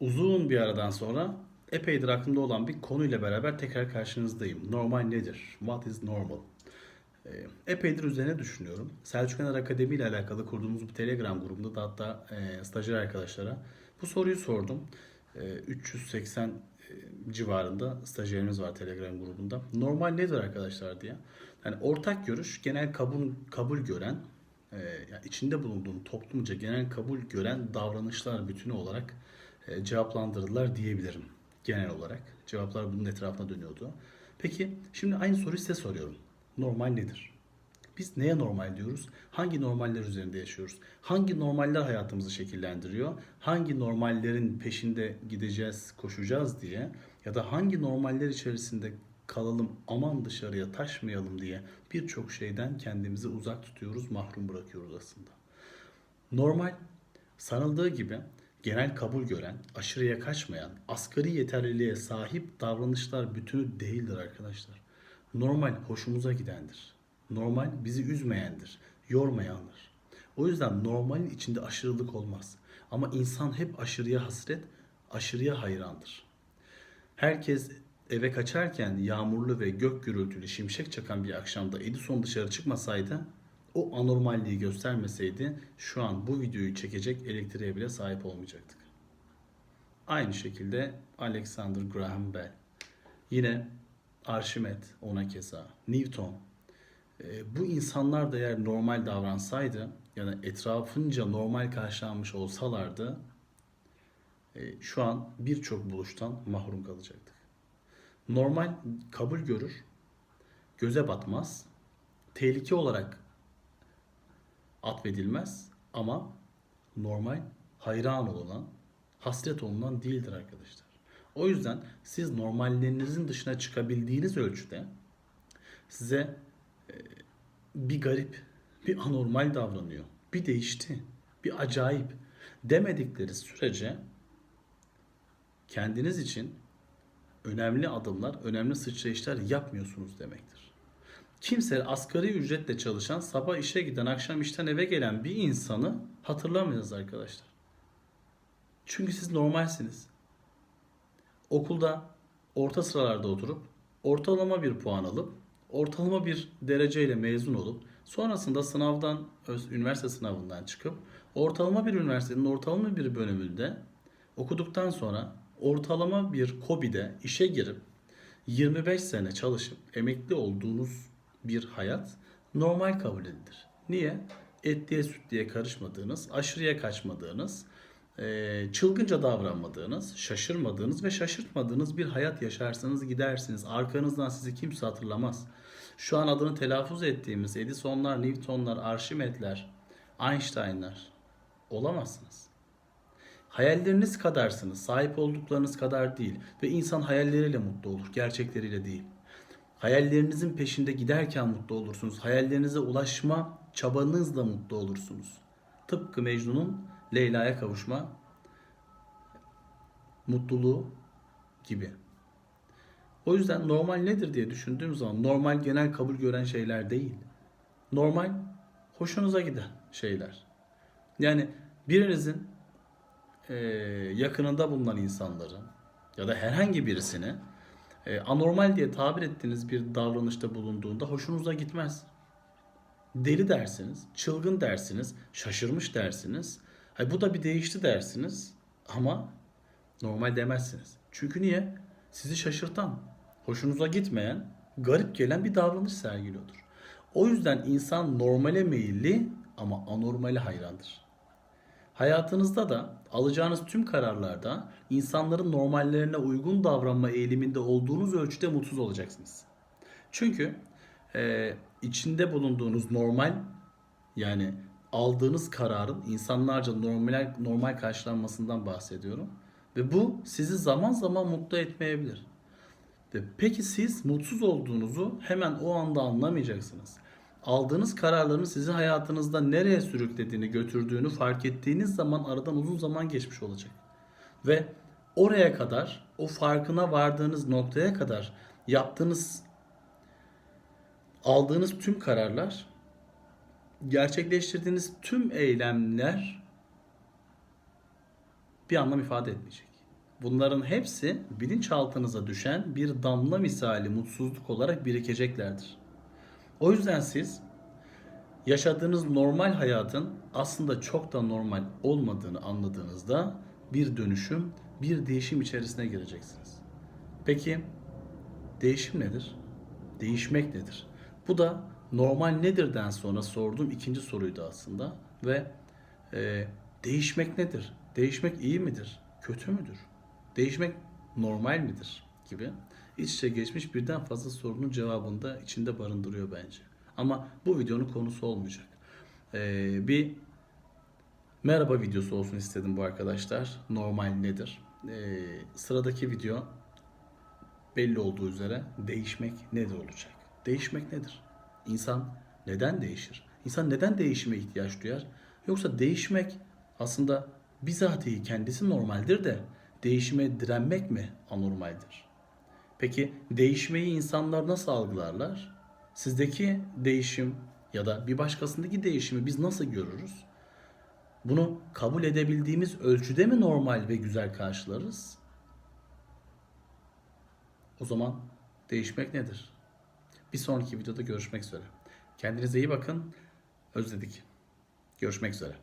Uzun bir aradan sonra epeydir aklımda olan bir konuyla beraber tekrar karşınızdayım. Normal nedir? What is normal? Ee, Epeydir üzerine düşünüyorum. Selçuk Ener Akademi ile alakalı kurduğumuz bir Telegram grubunda da hatta e, stajyer arkadaşlara bu soruyu sordum. E, 380 e, civarında stajyerimiz var Telegram grubunda. Normal nedir arkadaşlar diye. Yani ortak görüş genel kabul kabul gören e, yani içinde bulunduğun toplumca genel kabul gören davranışlar bütünü olarak cevaplandırdılar diyebilirim genel olarak. Cevaplar bunun etrafına dönüyordu. Peki şimdi aynı soruyu size soruyorum. Normal nedir? Biz neye normal diyoruz? Hangi normaller üzerinde yaşıyoruz? Hangi normaller hayatımızı şekillendiriyor? Hangi normallerin peşinde gideceğiz, koşacağız diye ya da hangi normaller içerisinde kalalım, aman dışarıya taşmayalım diye birçok şeyden kendimizi uzak tutuyoruz, mahrum bırakıyoruz aslında. Normal sanıldığı gibi genel kabul gören, aşırıya kaçmayan, asgari yeterliliğe sahip davranışlar bütünü değildir arkadaşlar. Normal hoşumuza gidendir. Normal bizi üzmeyendir, yormayandır. O yüzden normalin içinde aşırılık olmaz. Ama insan hep aşırıya hasret, aşırıya hayrandır. Herkes eve kaçarken yağmurlu ve gök gürültülü şimşek çakan bir akşamda Edison dışarı çıkmasaydı, o anormalliği göstermeseydi şu an bu videoyu çekecek elektriğe bile sahip olmayacaktık. Aynı şekilde Alexander Graham Bell. Yine Arşimet ona keza, Newton. E, bu insanlar da eğer normal davransaydı yani etrafınca normal karşılanmış olsalardı e, şu an birçok buluştan mahrum kalacaktık. Normal kabul görür, göze batmaz, tehlike olarak atfedilmez ama normal hayran olunan, hasret olunan değildir arkadaşlar. O yüzden siz normallerinizin dışına çıkabildiğiniz ölçüde size e, bir garip, bir anormal davranıyor, bir değişti, bir acayip demedikleri sürece kendiniz için önemli adımlar, önemli sıçrayışlar yapmıyorsunuz demektir. Kimse asgari ücretle çalışan, sabah işe giden, akşam işten eve gelen bir insanı hatırlamıyoruz arkadaşlar. Çünkü siz normalsiniz. Okulda orta sıralarda oturup ortalama bir puan alıp ortalama bir dereceyle mezun olup sonrasında sınavdan, üniversite sınavından çıkıp ortalama bir üniversitenin ortalama bir bölümünde okuduktan sonra ortalama bir KOBİ'de işe girip 25 sene çalışıp emekli olduğunuz bir hayat normal kabul edilir. Niye? Etliye sütliye karışmadığınız, aşırıya kaçmadığınız, eee, çılgınca davranmadığınız, şaşırmadığınız ve şaşırtmadığınız bir hayat yaşarsanız gidersiniz. Arkanızdan sizi kimse hatırlamaz. Şu an adını telaffuz ettiğimiz Edisonlar, Newtonlar, Arşimetler, Einsteinlar olamazsınız. Hayalleriniz kadarsınız, sahip olduklarınız kadar değil ve insan hayalleriyle mutlu olur, gerçekleriyle değil. Hayallerinizin peşinde giderken mutlu olursunuz. Hayallerinize ulaşma çabanızla mutlu olursunuz. Tıpkı Mecnun'un Leyla'ya kavuşma mutluluğu gibi. O yüzden normal nedir diye düşündüğüm zaman normal genel kabul gören şeyler değil. Normal hoşunuza giden şeyler. Yani birinizin e, yakınında bulunan insanları ya da herhangi birisini e, anormal diye tabir ettiğiniz bir davranışta bulunduğunda hoşunuza gitmez. Deli dersiniz, çılgın dersiniz, şaşırmış dersiniz. Hay bu da bir değişti dersiniz ama normal demezsiniz. Çünkü niye? Sizi şaşırtan, hoşunuza gitmeyen, garip gelen bir davranış sergiliyordur. O yüzden insan normale meyilli ama anormale hayrandır. Hayatınızda da alacağınız tüm kararlarda insanların normallerine uygun davranma eğiliminde olduğunuz ölçüde mutsuz olacaksınız. Çünkü e, içinde bulunduğunuz normal yani aldığınız kararın insanlarca normal normal karşılanmasından bahsediyorum. Ve bu sizi zaman zaman mutlu etmeyebilir. Ve peki siz mutsuz olduğunuzu hemen o anda anlamayacaksınız. Aldığınız kararların sizi hayatınızda nereye sürüklediğini, götürdüğünü fark ettiğiniz zaman aradan uzun zaman geçmiş olacak. Ve oraya kadar, o farkına vardığınız noktaya kadar yaptığınız, aldığınız tüm kararlar, gerçekleştirdiğiniz tüm eylemler bir anlam ifade etmeyecek. bunların hepsi bilinçaltınıza düşen bir damla misali mutsuzluk olarak birikeceklerdir. O yüzden siz yaşadığınız normal hayatın aslında çok da normal olmadığını anladığınızda bir dönüşüm, bir değişim içerisine gireceksiniz. Peki değişim nedir? Değişmek nedir? Bu da normal nedirden sonra sorduğum ikinci soruydu aslında ve e, değişmek nedir? Değişmek iyi midir? Kötü müdür? Değişmek normal midir? Gibi iç içe geçmiş birden fazla sorunun cevabını da içinde barındırıyor bence. Ama bu videonun konusu olmayacak. E, bir merhaba videosu olsun istedim bu arkadaşlar. Normal nedir? E, sıradaki video belli olduğu üzere değişmek nedir olacak? Değişmek nedir? İnsan neden değişir? İnsan neden değişime ihtiyaç duyar? Yoksa değişmek aslında bizatihi kendisi normaldir de değişime direnmek mi anormaldir? Peki değişmeyi insanlar nasıl algılarlar? Sizdeki değişim ya da bir başkasındaki değişimi biz nasıl görürüz? Bunu kabul edebildiğimiz ölçüde mi normal ve güzel karşılarız? O zaman değişmek nedir? Bir sonraki videoda görüşmek üzere. Kendinize iyi bakın. Özledik. Görüşmek üzere.